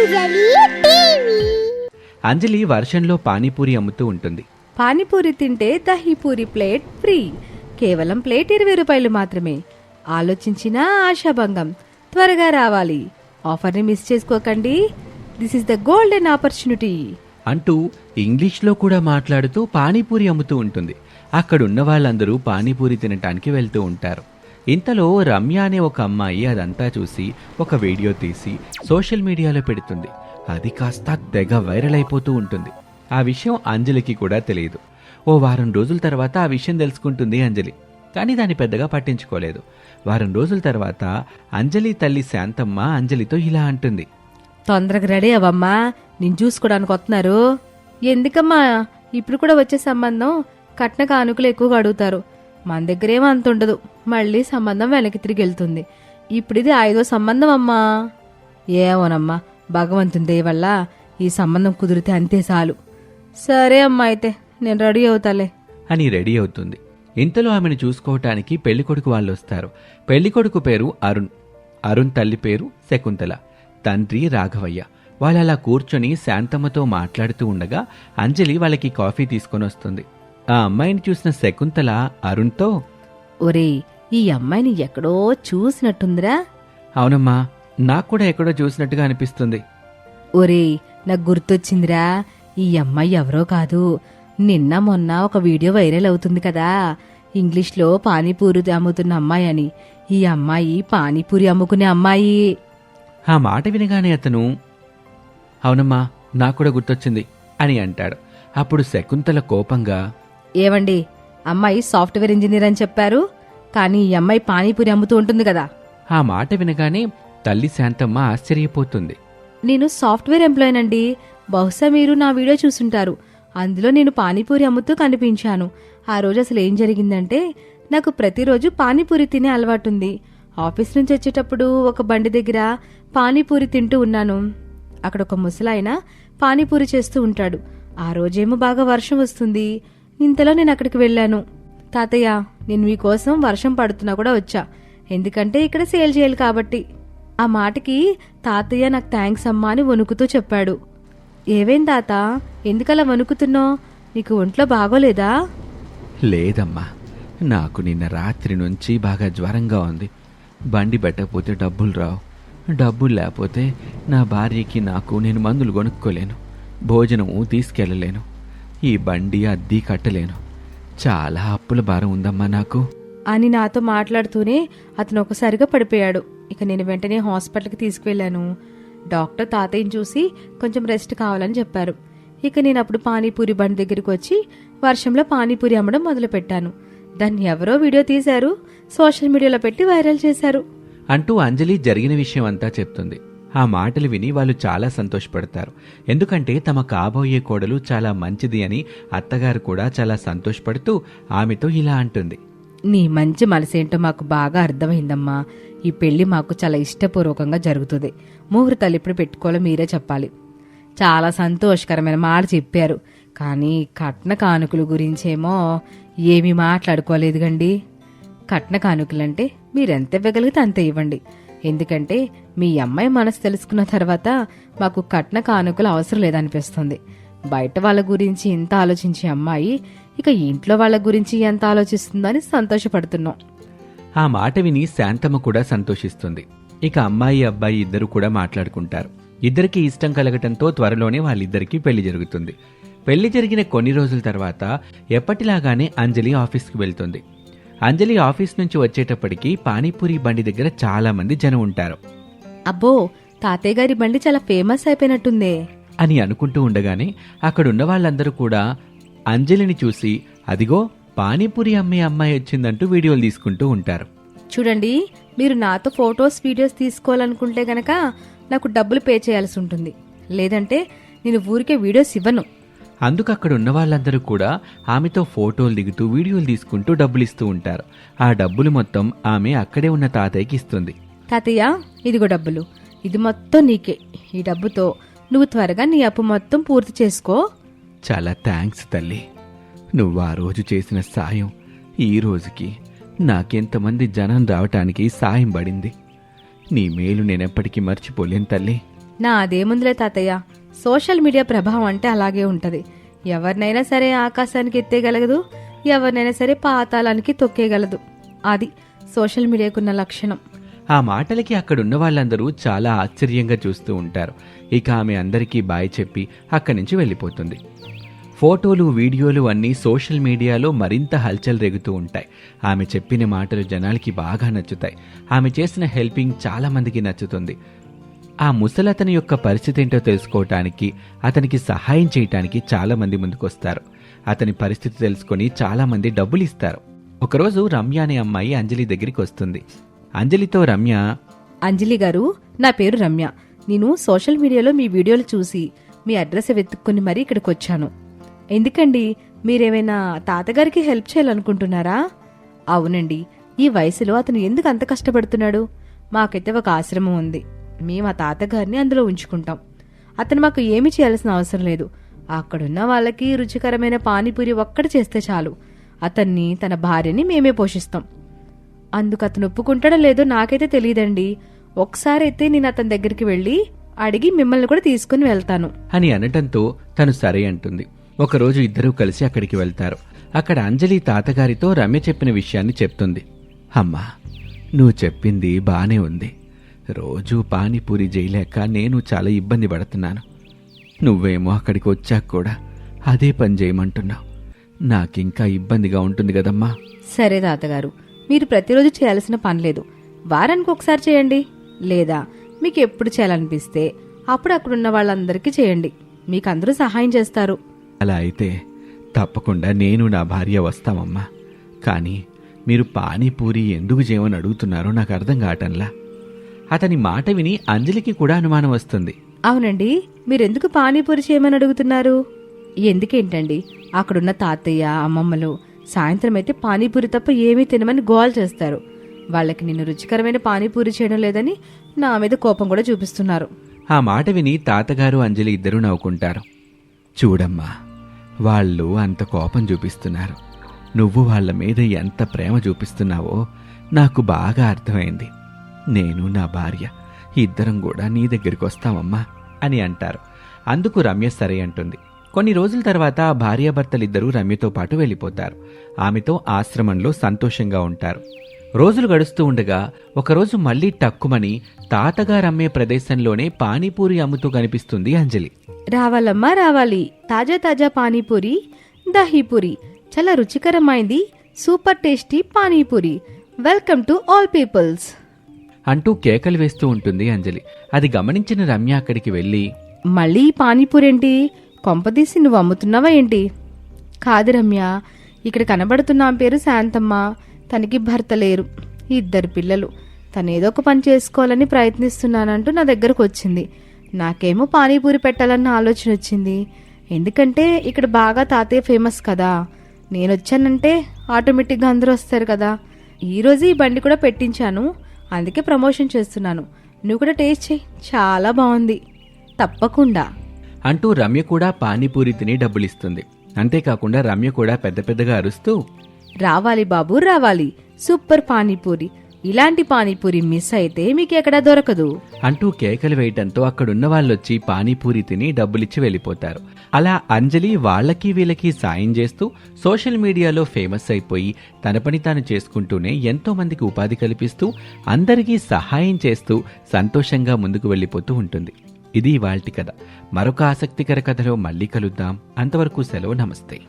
అంజలి TV. అంజలి వర్షంలో పానీపూరి అమ్ముతూ ఉంటుంది. పానీపూరి తింటే దహీపూరి ప్లేట్ ఫ్రీ. కేవలం ప్లేట్ ఇరవై రూపాయలు మాత్రమే. ఆలోచించినా ఆశాభంగం త్వరగా రావాలి. ఆఫర్ని మిస్ చేసుకోకండి. This is the golden opportunity అంటూ ఇంగ్లీష్లో కూడా మాట్లాడుతూ పానీపూరి అమ్ముతూ ఉంటుంది. అక్కడున్న వాళ్ళందరూ పానీపూరి తినటానికి వెళ్తూ ఉంటారు. ఇంతలో రమ్య అనే ఒక అమ్మాయి అదంతా చూసి ఒక వీడియో తీసి సోషల్ మీడియాలో పెడుతుంది. అది కాస్త తెగ వైరల్ అయిపోతూ ఉంటుంది. ఆ విషయం అంజలికి కూడా తెలియదు. ఓ వారం రోజుల తర్వాత ఆ విషయం తెలుసుకుంటుంది అంజలి. కానీ దాన్ని పెద్దగా పట్టించుకోలేదు. వారం రోజుల తర్వాత అంజలి తల్లి శాంతమ్మ అంజలితో ఇలా అంటుంది. తొందరగా రెడీ అవమ్మా నేను చూసుకోవడానికి వస్తున్నారు. ఎందుకమ్మా? ఇప్పుడు కూడా వచ్చే సంబంధం కట్న కానుకలు ఎక్కువగా అడుగుతారు. మన దగ్గరేమో అంత ఉండదు. మళ్ళీ సంబంధం వెనక్కి తిరిగి వెళ్తుంది. ఇప్పుడు ఇది ఐదో సంబంధం అమ్మా. ఏమోనమ్మా భగవంతుని దయవల్ల ఈ సంబంధం కుదిరితే అంతే చాలు. సరే అమ్మా అయితే నేను రెడీ అవుతాలే. అని రెడీ అవుతుంది. ఇంతలో ఆమెను చూసుకోవటానికి పెళ్ళికొడుకు వాళ్ళు వస్తారు పెళ్ళికొడుకు పేరు అరుణ్. అరుణ్ తల్లి పేరు శకుంతల. తండ్రి రాఘవయ్య. వాళ్ళు అలా కూర్చొని శాంతమ్మతో మాట్లాడుతూ ఉండగా అంజలి వాళ్ళకి కాఫీ తీసుకొని వస్తుంది ఆ అమ్మాయిని చూసిన శకుంతల అరుణ్తో ఒరేయ్ ఈ అమ్మాయిని ఎక్కడో చూసినట్టుందిరా. అవునమ్మా నాకు కూడా ఎక్కడో చూసినట్టుగా అనిపిస్తుంది. ఒరేయ్ నాకు గుర్తొచ్చిందిరా ఈ అమ్మాయి ఎవరో కాదు. నిన్న మొన్న ఒక వీడియో వైరల్ అవుతుంది కదా. ఇంగ్లీష్లో పానీపూరి అమ్ముతున్న అమ్మాయి అని. ఈ అమ్మాయి పానీపూరి అమ్ముకునే అమ్మాయి. ఆ మాట వినగానే అతను అవునమ్మా నాకు కూడా గుర్తొచ్చింది అని అంటాడు. అప్పుడు శకుంతల కోపంగా ఏవండి అమ్మాయి సాఫ్ట్వేర్ ఇంజనీర్ అని చెప్పారు కానీ ఈ అమ్మాయి పానీపూరి అమ్ముతూ ఉంటుంది కదా. ఆ మాట వినగానే తల్లి శాంతమ్మ ఆశ్చర్యపోతుంది. నేను సాఫ్ట్వేర్ ఎంప్లాయీనండి. బహుశా మీరు నా వీడియో చూసుంటారు. అందులో నేను పానీపూరి అమ్ముతూ కనిపించాను. ఆ రోజు అసలు ఏం జరిగిందంటే నాకు ప్రతిరోజు పానీపూరి తినే అలవాటుంది. ఆఫీస్ నుంచి వచ్చేటప్పుడు ఒక బండి దగ్గర పానీపూరి తింటూ ఉన్నాను. అక్కడ ఒక ముసలాయన పానీపూరి చేస్తూ ఉంటాడు. ఆ రోజేమో బాగా వర్షం వస్తుంది. ఇంతలో నేను అక్కడికి వెళ్ళాను. తాతయ్య నేను మీకోసం వర్షం పడుతున్నా కూడా వచ్చా. ఎందుకంటే ఇక్కడ సేల్ చేయాలి కాబట్టి. ఆ మాటకి తాతయ్య నాకు థ్యాంక్స్ అమ్మా అని వణుకుతూ చెప్పాడు. ఏవేం తాత ఎందుకలా వణుకుతున్నావు? నీకు ఒంట్లో బాగోలేదా? లేదమ్మా. నాకు నిన్న రాత్రి నుంచి బాగా జ్వరంగా ఉంది. బండి పెట్టకపోతే డబ్బులు రావు. డబ్బులు లేకపోతే నా భార్యకి నాకు నేను మందులు కొనుక్కోలేను. భోజనము తీసుకెళ్ళలేను. ఈ బండి అద్దీ కట్టలేను. చాలా అప్పుల భారం ఉందమ్మా నాకు. అని నాతో మాట్లాడుతూనే అతను ఒకసారిగా పడిపోయాడు. ఇక నేను వెంటనే హాస్పిటల్కి తీసుకువెళ్ళాను. డాక్టర్ తాతయ్యని చూసి కొంచెం రెస్ట్ కావాలని చెప్పారు. ఇక నేను అప్పుడు పానీపూరి బండి దగ్గరికి వచ్చి వర్షంలో పానీపూరి అమ్మడం మొదలుపెట్టాను. దాన్ని ఎవరో వీడియో తీశారు సోషల్ మీడియాలో పెట్టి వైరల్ చేశారు. అంటూ అంజలి జరిగిన విషయం అంతా చెప్తుంది. ఆ మాటలు విని వాళ్ళు చాలా సంతోషపడతారు. ఎందుకంటే తమ కాబోయే కోడలు చాలా మంచిది అని అత్తగారు కూడా చాలా సంతోషపడుతూ ఆమెతో ఇలా అంటుంది. నీ మంచి మనసేంటో మాకు బాగా అర్థమైందమ్మా. ఈ పెళ్ళి మాకు చాలా ఇష్టపూర్వకంగా జరుగుతుంది. ముహూర్తాలు ఇప్పుడు పెట్టుకోవాలో మీరే చెప్పాలి. చాలా సంతోషకరమైన మాట చెప్పారు. కానీ కట్న కానుకల గురించేమో ఏమీ మాట్లాడుకోలేదు గండి. కట్న కానుకలంటే మీరెంత ఇవ్వగలిగితే అంత ఇవ్వండి. ఎందుకంటే మీ అమ్మాయి మనసు తెలుసుకున్న తర్వాత మాకు కట్న కానుకలు అవసరం లేదనిపిస్తుంది. బయట వాళ్ళ గురించి ఇంత ఆలోచించే అమ్మాయి ఇక ఇంట్లో వాళ్ళ గురించి ఎంత ఆలోచిస్తుందని సంతోషపడుతున్నాం. ఆ మాట విని శాంతమ్మ కూడా సంతోషిస్తుంది. ఇక అమ్మాయి అబ్బాయి ఇద్దరు కూడా మాట్లాడుకుంటారు. ఇద్దరికి ఇష్టం కలగటంతో త్వరలోనే వాళ్ళిద్దరికీ పెళ్ళి జరుగుతుంది. పెళ్ళి జరిగిన కొన్ని రోజుల తర్వాత ఎప్పటిలాగానే అంజలి ఆఫీస్కి వెళ్తుంది. అంజలి ఆఫీస్ నుంచి వచ్చేటప్పటికి పానీపూరి బండి దగ్గర చాలా మంది జనం ఉంటారు. అబ్బో తాతయ్య గారి బండి చాలా ఫేమస్ అయిపోయినట్టుందే. అని అనుకుంటూ ఉండగానే అక్కడున్న వాళ్ళందరూ కూడా అంజలిని చూసి అదిగో పానీపూరి అమ్మే అమ్మాయి వచ్చిందంటూ వీడియోలు తీసుకుంటూ ఉంటారు. చూడండి మీరు నాతో ఫొటోస్ వీడియోస్ తీసుకోవాలనుకుంటే గనక నాకు డబ్బులు పే చేయాల్సి ఉంటుంది. లేదంటే నేను ఊరికే వీడియోస్ ఇవ్వను. అందుకు అక్కడ ఉన్న వాళ్ళందరూ కూడా ఆమెతో ఫోటోలు దిగుతూ వీడియోలు తీసుకుంటూ డబ్బులు ఇస్తూ ఉంటారు. ఆ డబ్బులు మొత్తం ఆమె అక్కడే ఉన్న తాతయ్యకి ఇస్తుంది. తాతయ్య ఇదిగో డబ్బులు. ఇది మొత్తం నీకే. ఈ డబ్బుతో నువ్వు త్వరగా నీ అప్పు మొత్తం పూర్తి చేసుకో. చాలా థ్యాంక్స్ తల్లి. నువ్వు ఆ రోజు చేసిన సాయం ఈ రోజుకి నాకెంతమంది జనం రావటానికి సాయం పడింది. నీ మేలు నేనెప్పటికీ మర్చిపోలేను తల్లి. నా అదేముందిలే తాతయ్య. సోషల్ మీడియా ప్రభావం అంటే అలాగే ఉంటుంది. ఎవరినైనా సరే ఆకాశానికి ఎత్తేయగలదు ఎవరినైనా సరే పాతాళానికి తొక్కేయగలదు. అది సోషల్ మీడియాకున్న లక్షణం. ఆ మాటలకి అక్కడున్న వాళ్ళందరూ చాలా ఆశ్చర్యంగా చూస్తూ ఉంటారు. ఇక ఆమె అందరికీ బాయ్ చెప్పి అక్కడి నుంచి వెళ్ళిపోతుంది. ఫోటోలు వీడియోలు అన్నీ సోషల్ మీడియాలో మరింత హల్చల్ రేగుతూ ఉంటాయి. ఆమె చెప్పిన మాటలు జనాలకి బాగా నచ్చుతాయి. ఆమె చేసిన హెల్పింగ్ చాలామందికి నచ్చుతుంది. ఆ ముసలతని యొక్క పరిస్థితి ఏంటో తెలుసుకోవటానికి అతనికి సహాయం చేయటానికి చాలామంది ముందుకొస్తారు. అతని పరిస్థితి తెలుసుకొని చాలామంది డబ్బులు ఇస్తారు ఒకరోజు రమ్య అనే అమ్మాయి అంజలి దగ్గరికి వస్తుంది. అంజలితో రమ్య అంజలి గారు నా పేరు రమ్య. నేను సోషల్ మీడియాలో మీ వీడియోలు చూసి మీ అడ్రస్ వెతుక్కుని మరీ ఇక్కడికి వచ్చాను ఎందుకండి మీరేమైనా తాతగారికి హెల్ప్ చేయాలనుకుంటున్నారా? అవునండి ఈ వయసులో అతను ఎందుకు అంత కష్టపడుతున్నాడు? మాకైతే ఒక ఆశ్రమం ఉంది. మేము ఆ తాతగారిని అందులో ఉంచుకుంటాం. అతను మాకు ఏమి చేయాల్సిన అవసరం లేదు. అక్కడున్న వాళ్ళకి రుచికరమైన పానీపూరి ఒక్కటి చేస్తే చాలు. అతన్ని తన భార్యని మేమే పోషిస్తాం. అందుకు అతను ఒప్పుకుంటాడో లేదో నాకైతే తెలియదండి. ఒకసారి అయితే నేను అతని దగ్గరికి వెళ్ళి అడిగి మిమ్మల్ని కూడా తీసుకుని వెళ్తాను. అని అనటంతో తను సరే అంటుంది. ఒకరోజు ఇద్దరూ కలిసి అక్కడికి వెళ్తారు. అక్కడ అంజలి తాతగారితో రమ్య చెప్పిన విషయాన్ని చెప్తుంది. అమ్మా నువ్వు చెప్పింది బానే ఉంది. రోజూ పానీపూరి చేయలేక నేను చాలా ఇబ్బంది పడుతున్నాను. నువ్వేమో అక్కడికి వచ్చాక కూడా అదే పని చేయమంటున్నావు నాకింకా ఇబ్బందిగా ఉంటుంది కదమ్మా. సరే తాతగారు మీరు ప్రతిరోజు చేయాల్సిన పని లేదు. వారానికి ఒకసారి చేయండి. లేదా మీకు ఎప్పుడు చేయాలనిపిస్తే అప్పుడు అక్కడున్న వాళ్ళందరికీ చేయండి. మీకు అందరూ సహాయం చేస్తారు. అలా అయితే తప్పకుండా నేను నా భార్య వస్తామమ్మా. కానీ మీరు పానీపూరి ఎందుకు చేయమని అడుగుతున్నారో నాకు అర్థం కావటంలా. అతని మాట విని అంజలికి కూడా అనుమానం వస్తుంది. అవునండి మీరెందుకు పానీపూరి చేయమని అడుగుతున్నారు? ఎందుకేంటండి అక్కడున్న తాతయ్య అమ్మమ్మలు సాయంత్రం అయితే పానీపూరి తప్ప ఏమీ తినమని గోల్ చేస్తారు. వాళ్ళకి నిన్ను రుచికరమైన పానీపూరి చేయడం లేదని నా మీద కోపం కూడా చూపిస్తున్నారు. ఆ మాట విని తాతగారు అంజలి ఇద్దరూ నవ్వుకుంటారు. చూడమ్మా వాళ్ళు అంత కోపం చూపిస్తున్నారు. నువ్వు వాళ్ళ మీద ఎంత ప్రేమ చూపిస్తున్నావో నాకు బాగా అర్థమైంది. నేను నా భార్య. ఇద్దరం కూడా నీ దగ్గరికి వస్తామమ్మా అని అంటారు. అందుకు రమ్య సరే అంటుంది. కొన్ని రోజుల తర్వాత భార్యాభర్తలిద్దరూ రమ్యతో పాటు వెళ్ళిపోతారు. ఆమెతో ఆశ్రమంలో సంతోషంగా ఉంటారు. రోజులు గడుస్తూ ఉండగా ఒకరోజు మళ్ళీ టక్కుమని తాతగా రమ్మే ప్రదేశంలోనే పానీపూరి అమ్ముతూ కనిపిస్తుంది అంజలి. రావాలమ్మా రావాలి. తాజా తాజా పానీపూరి దహీపూరి. చాలా రుచికరమైంది super tasty panipuri. Welcome to all peoples. అంటూ కేకలు వేస్తూ ఉంటుంది అంజలి. అది గమనించిన రమ్య అక్కడికి వెళ్ళి మళ్ళీ ఈ పానీపూరి ఏంటి కొంపదీసి నువ్వు అమ్ముతున్నావా ఏంటి? కాదు రమ్య ఇక్కడ కనబడుతున్న ఆమె పేరు శాంతమ్మ. తనకి భర్త లేరు ఇద్దరు పిల్లలు. తను ఏదో ఒక పని చేసుకోవాలని ప్రయత్నిస్తున్నానంటూ నా దగ్గరకు వచ్చింది. నాకేమో పానీపూరి పెట్టాలన్న ఆలోచన వచ్చింది. ఎందుకంటే ఇక్కడ బాగా తాతయ్య ఫేమస్ కదా. నేను వచ్చానంటే ఆటోమేటిక్గా అందరూ వస్తారు కదా. ఈరోజు ఈ బండి కూడా పెట్టించాను. అందుకే ప్రమోషన్ చేస్తున్నాను. నువ్వు కూడా టేస్ట్ చేయి. చాలా బాగుంది. తప్పకుండా. అంటూ రమ్య కూడా పానీపూరి తిని డబ్బులిస్తుంది. అంతేకాకుండా రమ్య కూడా పెద్ద పెద్దగా అరుస్తూ రావాలి బాబు రావాలి. సూపర్ పానీపూరి. ఇలాంటి పానీపూరి మిస్ అయితే మీకు ఎక్కడా దొరకదు. అంటూ కేకలు వేయటంతో అక్కడున్న వాళ్ళొచ్చి పానీపూరి తిని డబ్బులిచ్చి వెళ్ళిపోతారు. అలా అంజలి వాళ్ళకి వీళ్ళకి సాయం చేస్తూ సోషల్ మీడియాలో ఫేమస్ అయిపోయి తన పని తాను చేసుకుంటూనే ఎంతో మందికి ఉపాధి కల్పిస్తూ అందరికీ సహాయం చేస్తూ సంతోషంగా ముందుకు వెళ్ళిపోతూ ఉంటుంది. ఇది ఇవాల్టి కథ. మరొక ఆసక్తికర కథలో మళ్ళీ కలుద్దాం. అంతవరకు సెలవు నమస్తే.